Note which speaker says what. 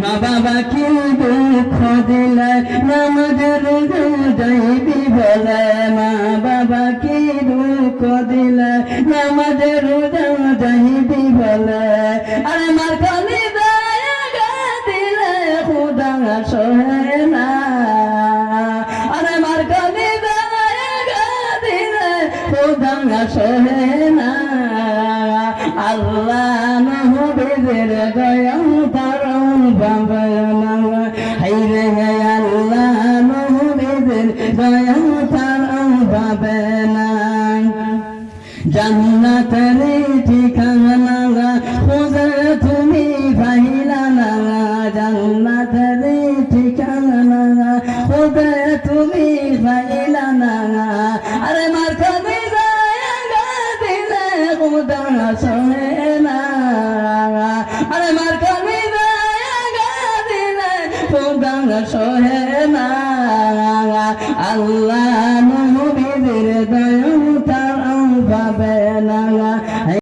Speaker 1: মা বাবা কি দুঃখ দিলে নামাজের যাইবি বলে মা বাবা কি দুঃখ দিলে নামাজের যাইবি বলে আরে মার কালি দয়া দিলে খুদা সহে না। আরে মার কালি দয়া দিলে খুদা সহে না। আল্লাহ নহবীদের দয়া তারম জান্নাতের ঠিকানা খোঁজে তুমি পাইলা না জান্নাতের ঠিকানা আরে মার পুরাণ সহে না আল্লাহ